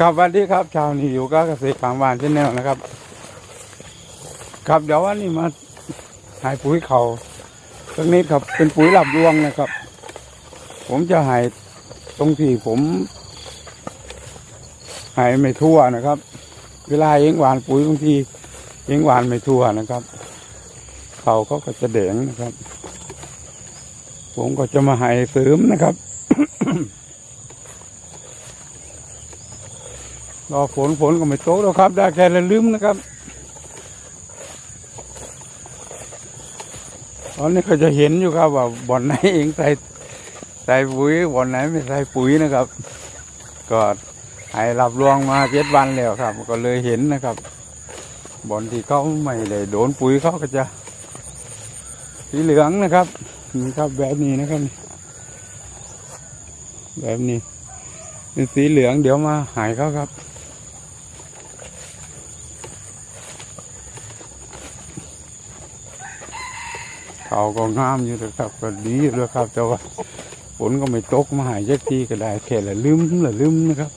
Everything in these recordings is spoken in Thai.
ครับวัสดีครับชาวนี้อยู่กับเกษตรฟาร์มบ้านเช่นแนวนะครับ ครับเดี๋ยววันนี้มาหายปุ๋ยเขาตรงนี้ครับเป็นปุ๋ยหลับรวงนะครับ ผมจะหายตรงที่ผม หายไม่ทั่วนะครับ เวลาเองหวานปุ๋ยบางทีเองหวานไม่ทั่วนะครับเขาเขาก็จะแดงนะครับ ผมก็จะมาหายเสริมนะครับ รอฝนฝนก็ไม่ตกแล้วครับ ได้แค่ละลืมนะครับ ตอนนี้เขาจะเห็นอยู่ครับว่าบ่อนไหนเองใส่ใส่ปุ๋ยบ่อนไหนไม่ใส่ปุ๋ยนะครับ ก็ให้รับรองมาเจ็ดวันแล้วครับ ก็เลยเห็นนะครับบ่อนที่เขาไม่ได้โดนปุ๋ยเขาก็จะสีเหลืองนะครับนี่ครับแบบนี้นะครับ แบบนี้เป็นสีเหลืองเดี๋ยวมาหายเขาครับ เขาก็งามอยู่นะครับ ก็ดีอยู่แล้วครับ แต่ว่าฝนก็ไม่ตกมาหายยักทีก็ได้แค่ละลืมละลืมนะครับ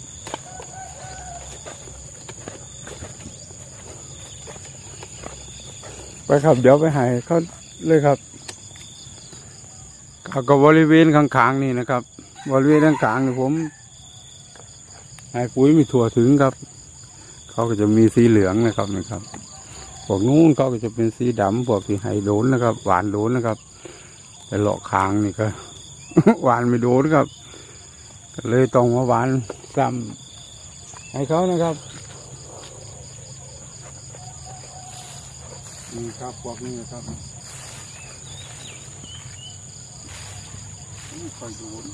ไปครับเดี๋ยวไปหายเขาเลยครับเขาก็บริเวณข้างๆนี่นะครับ บริเวณข้างๆนี่ผมใหายปุ๋ยม่ถั่วถึงครับ เขาก็จะมีสีเหลืองนะครับนะครับ พวกนู้นเขาก็จะเป็นสีดำพวกที่ไฮโดนนะครับ หวานโดนนะครับ แต่เลาะคางนี่ก็ หวานไม่โดนครับ เลยต้องมาหวานซ้ำให้เขานะครับนี่ครับพวกนี้นะครับนี่คอยโดน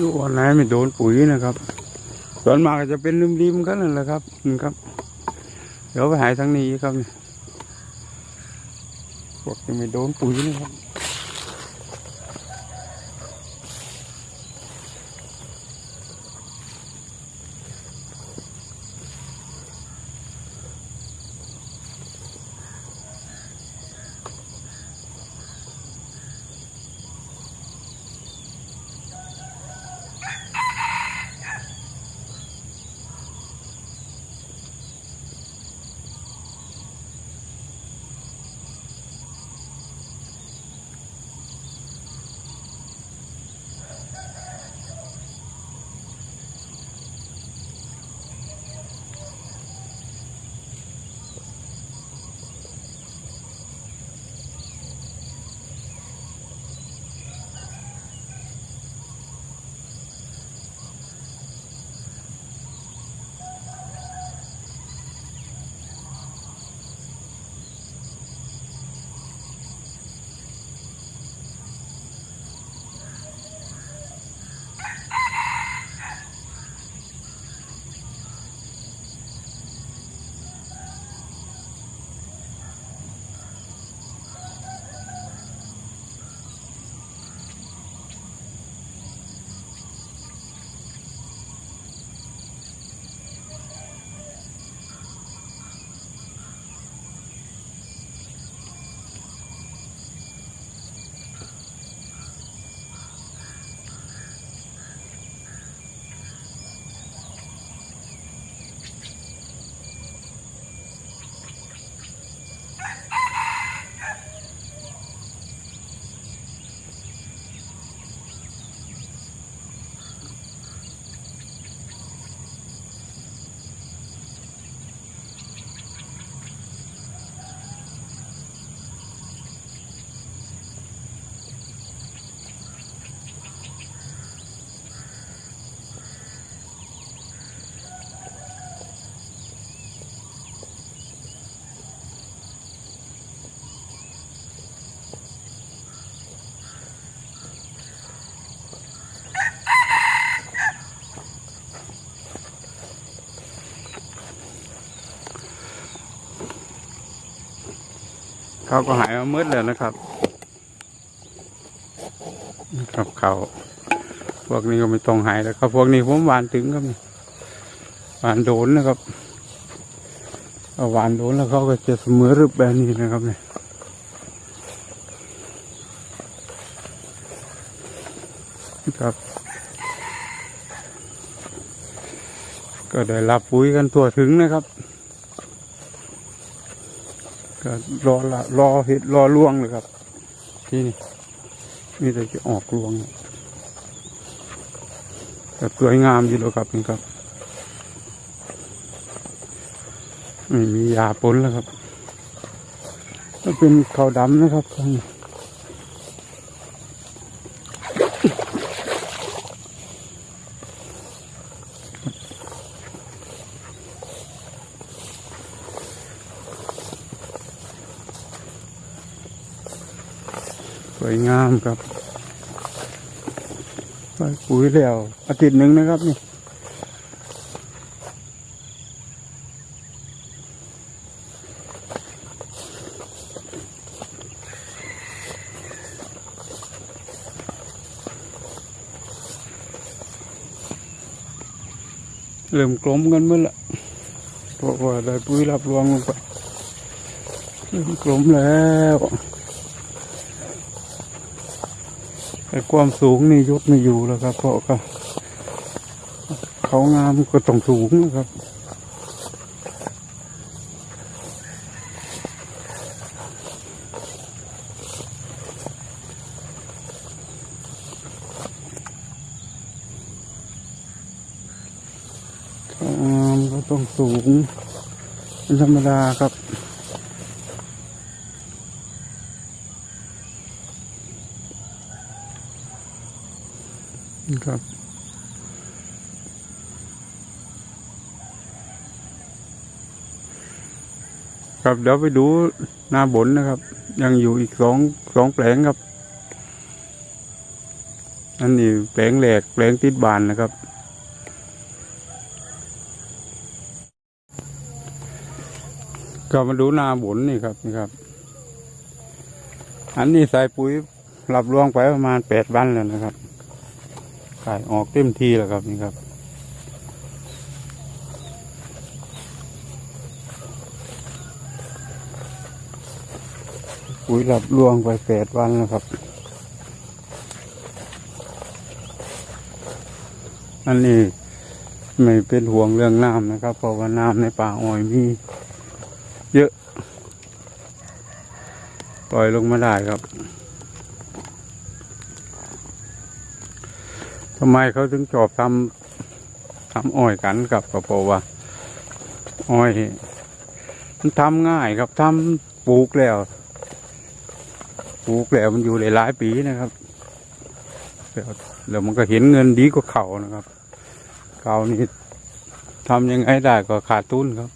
อยู่วันไหนไม่โดนปุ๋ยนะครับส่วนมาก็จะเป็นริมๆกันนั่นแหละครับนี่ครับ เดี๋ยวไปหายทางนี้ครับพวกจะไม่โดนปุ๋ยนะครับ เขาก็หายมามืดแล้วนะครับครับเขาพวกนี้ก็ไม่ต้องหายแล้วครับ พวกนี้ผมหวานถึงครับหวานโดนนะครับเอาหวานโดนแล้วเขาก็จะเสมอรึบแบบนี้นะครับเนี่ยครับ ก็ได้รับปุ๋ยกันทั่วถึงนะครับ ก็รอละรอเห็ดรอล่วงเลยครับ ที่นี่มีแต่จะออกลวงแต่สวยงามอยู่แล้วครับนี่ครับไม่มียาปนแล้วครับก็เป็นขาวดำนะครับข้างในส วยงามครับใส่ปุ๋ยแล้วอาทิตย์หนึ่งนะครับนี่เริ่มกลมกันเมื่อละเพราะว่าได้ปุ๋ยรับรองลงไปเริ่มกลมแล้ว แต่ความสูงนี่ยศไม่อยู่แล้วครับ เพราะก็เขางามก็ต้องสูงนะครับเขางามก็ต้องสูงเป็นธรรมดาครับ ครับ ครับเดี๋ยวไปดูหน้าบนนะครับ ยังอยู่อีกสองสองแปลงครับอันนี้แปลงแหลกแปลงติดบานนะครับ ก็มาดูหน้าบนนี่ครับนี่ครับ อันนี้ใส่ปุ๋ยหลับรวงไปประมาณแปดวันแล้วนะครับ ขายออกเต็มทีแล้วครับนี่ครับปุ๋ยหลับลวงไปแปดวันแล้วครับ อันนี้ไม่เป็นห่วงเรื่องน้ำนะครับ เพราะว่าน้ำในป่าอ้อยมีเยอะ ปล่อยลงมาได้ครับ ทำไมเขาถึงชอบทำทำอ้อยกันกับก็เพราะว่าอ้อยมันทำง่ายครับทำปลูกแล้วปลูกแล้วมันอยู่หลายปีนะครับแล้วแล้วมันก็เห็นเงินดีกว่าเขานะครับเขานี่ทำยังไงได้ก็ขาดทุนครับ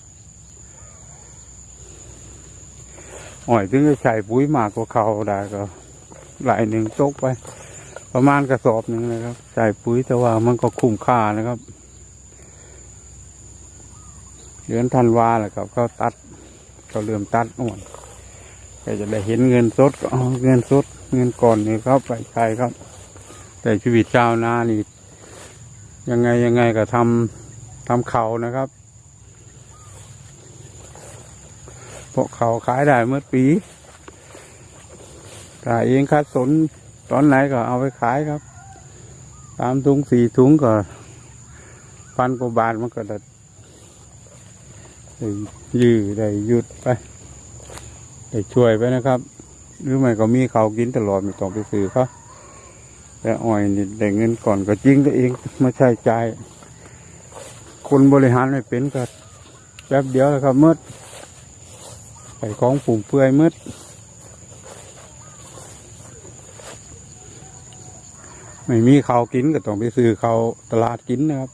อ้อยถึงจะใส่ปุ๋ยมากกว่าเขาได้ก็หลายหนึ่งตกไป ประมาณกระสอบหนึ่งนะครับใส่ปุ๋ยแต่ว่ามันก็คุ้มค่านะครับเดือนธันวาแหละครับเขาตัดเขาเริ่มตัดอ่อนก็จะได้เห็นเงินสดก็เงินสดเงินก่อนนี่ครับไปใช้ครับ แต่ชีวิตชาวนานี่ยังไงยังไงก็ทำทำเขานะครับเพราะเขาขายได้เมื่อปีขายเองคัดสน ตอนไหนก็เอาไปขายครับ ตามถุงสี่ถุงก็พันกว่าบาทมันก็ได้ยืดได้หยุดไปได้ช่วยไปนะครับ หรือไม่ก็มีเขากินตลอดไม่ต้องไปซื้อเขาแต่อ้อยนี่ได้เงินก่อนก็จริงตัวเองไม่ใช่ใจ คนบริหารไม่เป็นก็แป๊บเดียวแล้วครับมืดใส่ของปุ่มเปื่อยมืด ไม่มีข้าวกินก็ต้องไปซื้อข้าวตลาดกินนะครับ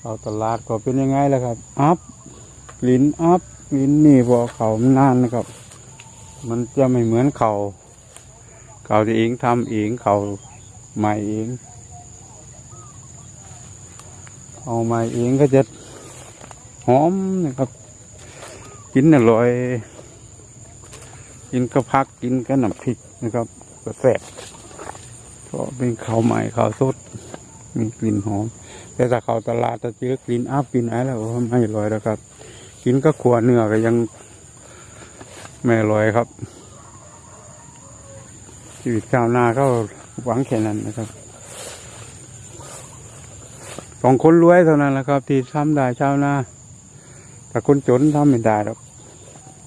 ข้าวตลาดก็เป็นยังไงล่ะครับ อัพลิ่นอัพลิ่นนี่พอเขามันนานนะครับ มันจะไม่เหมือนเขาเขาที่เองทำเองเขาใหม่เองเอาใหม่เองก็จะหอมนะครับ กินอร่อย กินก็พักกินก็น้ำพริกนะครับ ก็แซ่บ เพราะเป็นข้าวใหม่ข้าวสดมีกลิ่นหอม แต่ถ้าข้าตลาดจะเจอกลิ่นอัพกลิ่นอะไรแล้วไม่อร่อยแล้วครับ กินก็ขัวเนื้อก็ยังไม่อร่อยครับ ชีวิตชาวนาก็หวังแค่นั้นนะครับสองคนรวยเท่านั้นแหละครับ ที่ทำได้ชาวนาแต่คนจนทำไม่ได้หรอก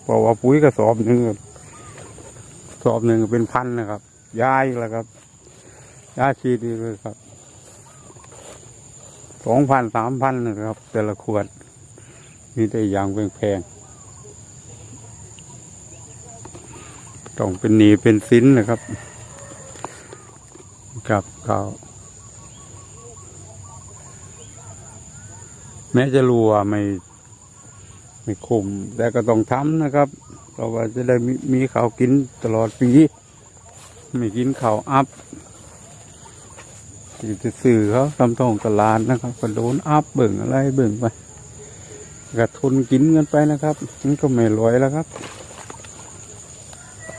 เพราะว่าปุ๋ยกระสอบหนึ่งสอบหนึ่งเป็นพันนะครับยาอีกแล้วครับ ยาชีดีเลยครับสองพันสามพันนะครับ แต่ละขวด มีแต่อย่างแพงๆต้องเป็นหนีเป็นสินนะครับ กับเขาแม้จะรู้ว่าไม่ ไม่คุม แต่ก็ต้องทำนะครับ เพราะว่าจะได้มีมีข้าวกินตลอดปี ไม่กินข้าวอัพี่จะสื่อเขาทำทองตลาดนะครับ ก็โดนอัพเบิ่งอะไรเบิ่งไปก็ทนกินกันไปนะครับมันก็ไม่รวยแล้วครับ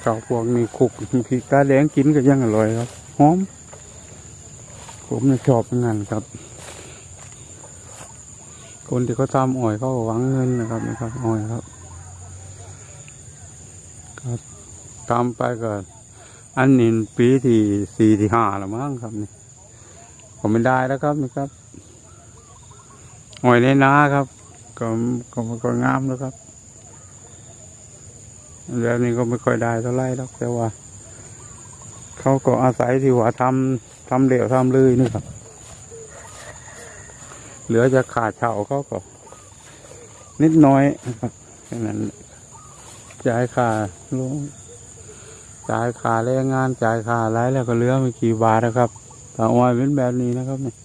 ข้าวพวกนี้คุกพริกตาแดงกินก็ยังอร่อยครับหอม ผมเนี่ยชอบเป็นงานครับ คนที่เขาทำอ้อยเขาก็หวังเงินนะครับนะครับอ้อยครับ ครับทำไปก็อันนี้ปีที่สี่ที่ห้าแล้วมั้งครับนี่ ไม่ได้แล้วครับนี่ครับอ้อยในนาครับ ก็ก็ก็งามแล้วครับแล้วนี้ก็ไม่ค่อยได้เท่าไรหรอกแต่ว่า เขาก็อาศัยที่ว่าทำทำเหลวทำเลยนี่ครับ เหลือจะขาดเช่าเขาก็ นิดน้อยครับแค่นั้นจ่ายค่าลงจ่ายค่าแรงงานจ่ายค่าอะไรแล้วก็เหลือไม่กี่บาทนะครับ ถ้าอ้อยเป็นแบบนี้นะครับเนี่ย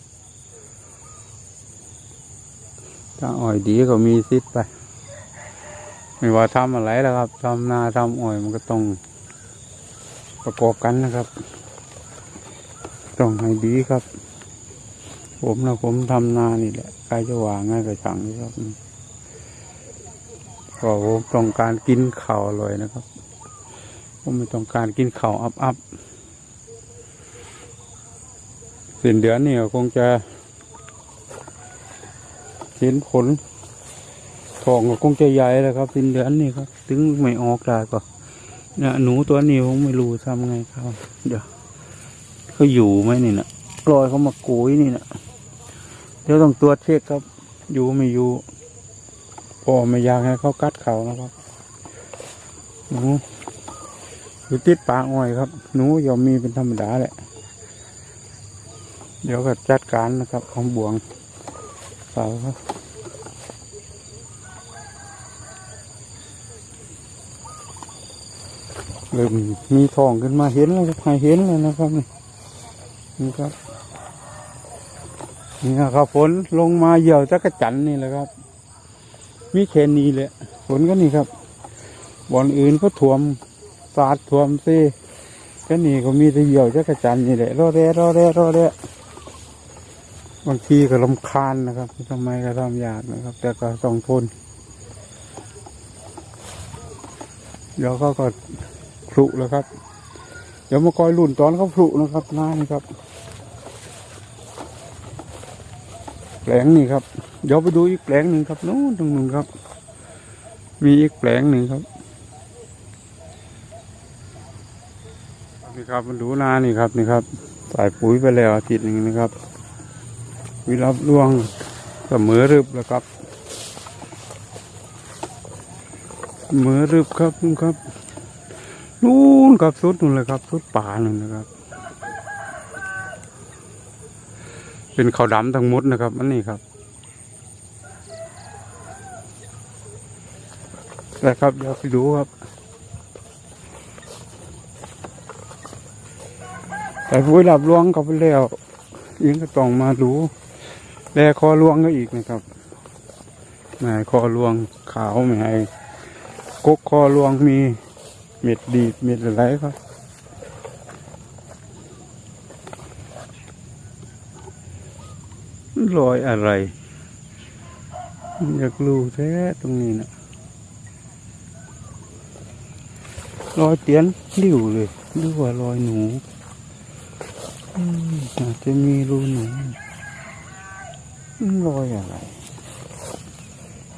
ถ้าอ้อยดีก็มีสิทธิ์ไป ไม่ว่าทำอะไรแล้วครับทำนาทำอ้อยมันก็ต้องประกอบกันนะครับ ต้องให้ดีครับ ผมนะผมทำนานี่แหละใครจะวางง่ายก็ช่างนะครับก็ผมต้องการกินข้าวอร่อยนะครับ ผมไม่ต้องการกินข้าวอับอับ สิ้นเดือนนี่ก็คงจะเห็นผลทองก็คงจะใหญ่แล้วครับ สิ้นเดือนนี่ครับ ถึงไม่ออกได้ก็เนี่ยหนูตัวนี้ผมไม่รู้ทำไงครับ เดี๋ยวเขาอยู่ไหมนี่นะปล่อยเขามากุยนี่นะเดี๋ยวต้องตรวจเช็คครับ อยู่ไม่อยู่พอไม่อยากให้เขากัดเขานะครับหนูอยู่ติดปากอ้อยครับ หนูยอมมีเป็นธรรมดาแหละ เดี๋ยวก็จัดการนะครับของบวงเสาครับเริ่มมีทองขึ้นมาเห็นแล้วครับเห็นแล้วนะครับนี่นี่ครับนี่ครับฝนลงมาเหี่ยวจักระจันนี่แหละครับ มีแค่นี้แหละฝนก็นี่ครับบ่อนอื่นก็ถ่วมสาดถ่วมซีก็นี่ก็มีแต่เหี่ยวจักระจันนี่แหละรอแร่รอแร่รอแร่ บางทีก็ลำคาญนะครับทำไมก็ทำยากนะครับ แต่ก็ต้องทนเดี๋ยวเขาก็พลุแล้วครับ เดี๋ยวมาคอยลุ่นตอนเขาพลุนะครับน้านี่ครับแปลงนี่ครับ เดี๋ยวไปดูอีกแปลงหนึ่งครับนู้นตรงนู้นครับ มีอีกแปลงหนึ่งครับนี่ครับมาดูน้านี่ครับนี่ครับ ใส่ปุ๋ยไปแล้วอาทิตย์หนึ่งนะครับ วิรับร่วงเสมอรึบแล้วครับเสมอรึบครับนู่นครับนู่นครับสุดนู่นเลยครับสุดป่านู่นนะครับ เป็นเขาดำทั้งหมดนะครับอันนี้ครับนะครับเดี๋ยวไปดูครับแต่ผู้รับลวงเขาไปแล้วยังก็ต้องมาดู แลคอลวงก็อีกนะครับไม่ให้คอลวงขาวไม่ให้กกคอลวงมีเม็ดดีดเม็ดอะไรครับรอยอะไร อยากรู้แท้ตรงนี้นะรอยเตียนริ้วเลยหรือว่ารอยหนูอาจจะมีรูหนู รอยอะไร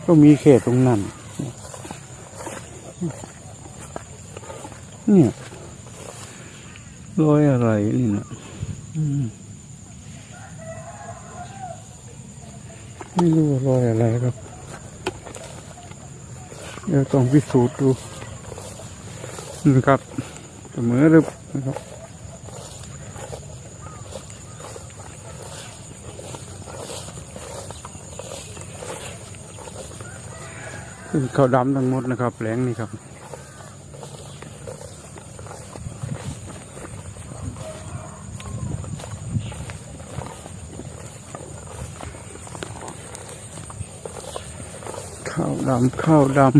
ก็มีเขตตรงนั้น เนี่ยรอยอะไรนี่นะอืมไม่รู้รอยอะไรครับเดี๋ยวต้องพิสูจน์ดูนะครับเสมอหรือนะครับ เขาวดำทั้งหมดนะครับแหลงนี่ครับข้าวดำข้าวดำ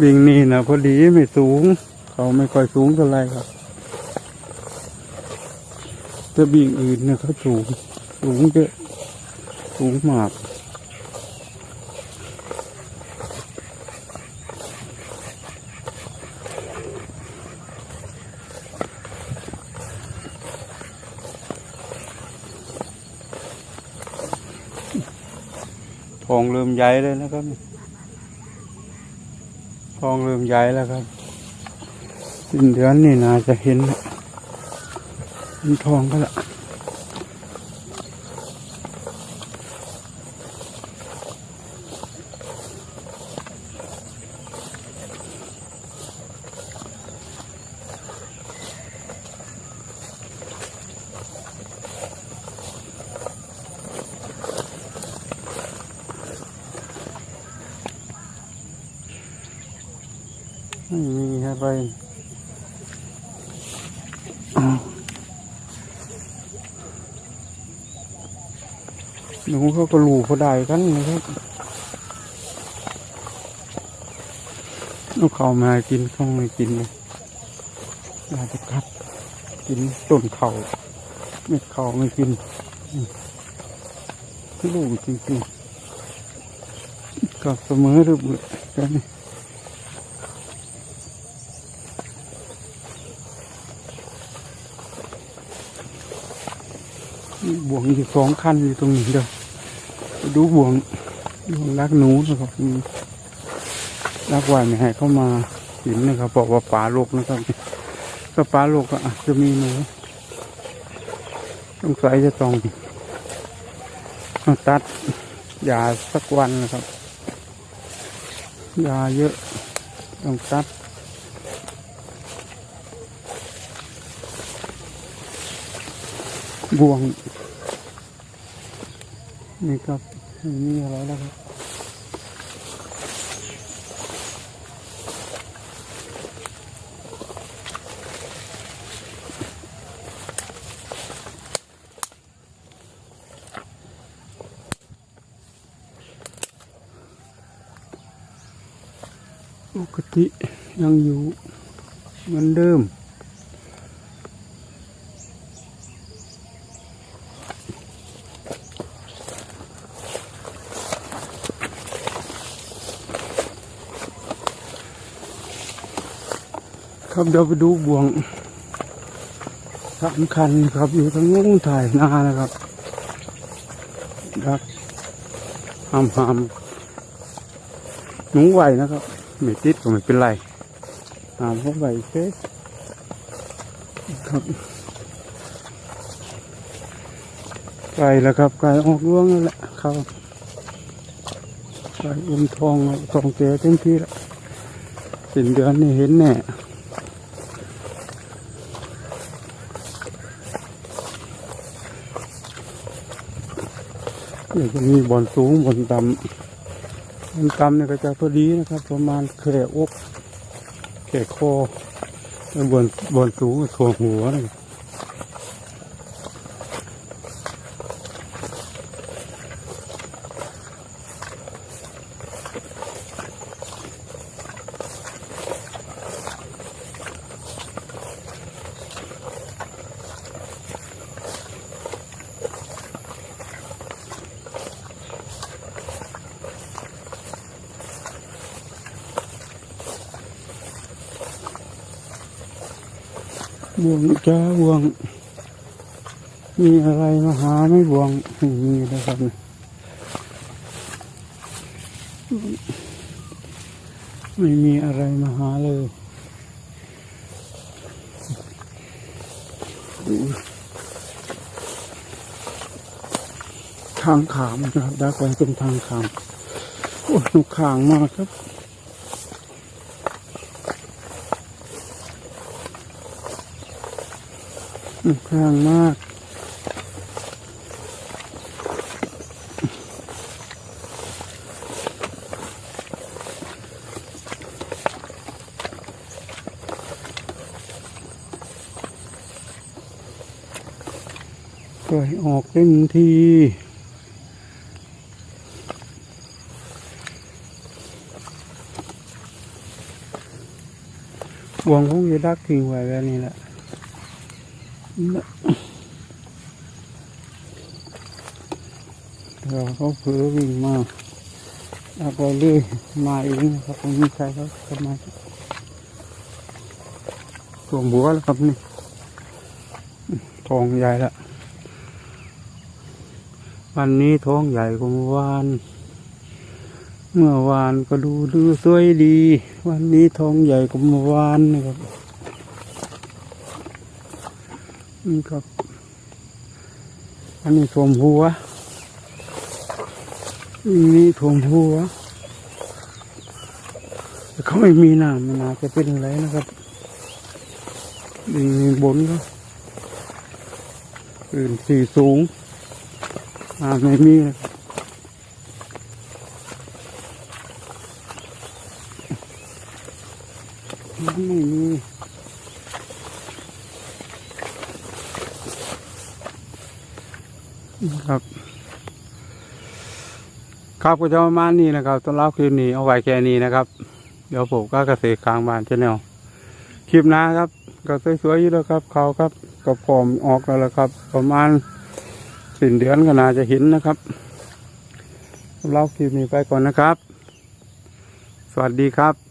วิ่งนี่นะพอดีไม่สูง เขาไม่ค่อยสูงเท่าไรครับ จะบิ่งอื่นนี่ยเขาสูง สูงเยอะสูงมาก องเริ่มใหญ่เลยนะครับทองเริ่มใหญ่แล้วครับสิ้นเดือนนี่นาจะเห็นเป็นทองก็ละไม่มีอะไรอ้าวหนู เขาก็ลูกเขาได้กันนะครับเอาเขามากินข้างไม่กินเลยอยากจะกัดกินต้นเขาเม็ดเขาไม่กินอืมลูกจริงๆกับเสมอหรือเปล่ากันมีบ่วงอยู่สองคันอยู่ตรงนี้เด้อ ดูบ่วงบ่วงรักหนูนะครับรักไว้ไม่ให้เข้ามาหินนะครับบอกว่าป่าโลกนะครับถ้าป่าโลกก็อาจจะมีหนูต้องใส่จะต้องตัดยาสักวันนะครับยาเยอะต้องตัดบ่วงนี่ครับ ไม่มีอะไรแล้วครับปกติยังอยู่เหมือนเดิม ครับเดี๋ยวไปดูบ่วงสามคันครับอยู่ทางนู้นถ่ายหน้านะครับรับห้ามห้ามหนูไหวนะครับไม่ติดก็ไม่เป็นไรห้ามเขาไหวเซ่ครับไก่แล้วครับไก่ออกร่วงแล้วแหละครับไก่อุ้มทองทองแก่เต็มที่แล้วสิ้นเดือนนี่เห็นแน่ นี่จะมีบอนสูงบอนต่ำบอนต่ำเนี่ยก็จะพอดีนะครับ ประมาณแค่อกแค่คอแล้วบอนบอนสูงก็ถ่วงหัวนะ วง มีอะไรมาหาไม่บวงไม่มีนะครับไม่มีอะไรมาหาเลยทางขามนะครับดักไว้เป็นทางขาม โอ้ยหนุกขางมากครับ หนุก ขางมากปล่อยออกเต็มทีวงคงจะดักทิ้งไว้แบบนี้แหละ เราเขาเผลอวิ่งมาเอาไปเรื่อยมาเองนะครับไม่มีใครเขาทำไมาสวบัวแล้วครับนี่ทองใหญ่ละวันนี้ท้องใหญ่กว่าเมื่อวาน เมื่อวานก็ดูดูสวยดี วันนี้ท้องใหญ่กว่าเมื่อวานนะครับ นี่ครับ อันนี้ถมหัวนี่ถ่วมหัวแต่เขาไม่มีน้ำมันอาจจะเป็นอะไรนะครับดีบนก็อื่นสีสูงอาไม่มีนะครับไม่มีครับ ครับก็จะประมาณนี้นะครับต้นรับคลิปนี้เอาไว้แค่นี้นะครับ เดี๋ยวผมก็เกษตรกลางบ้านชาแนวคลิปหน้าครับ ก็สวยๆอยู่แล้วครับ เขาครับก็พร้อมออกแล้วละครับ ประมาณสิ้นเดือนก็น่าจะเห็นนะครับสำหรับคลิปนี้ไปก่อนนะครับ สวัสดีครับ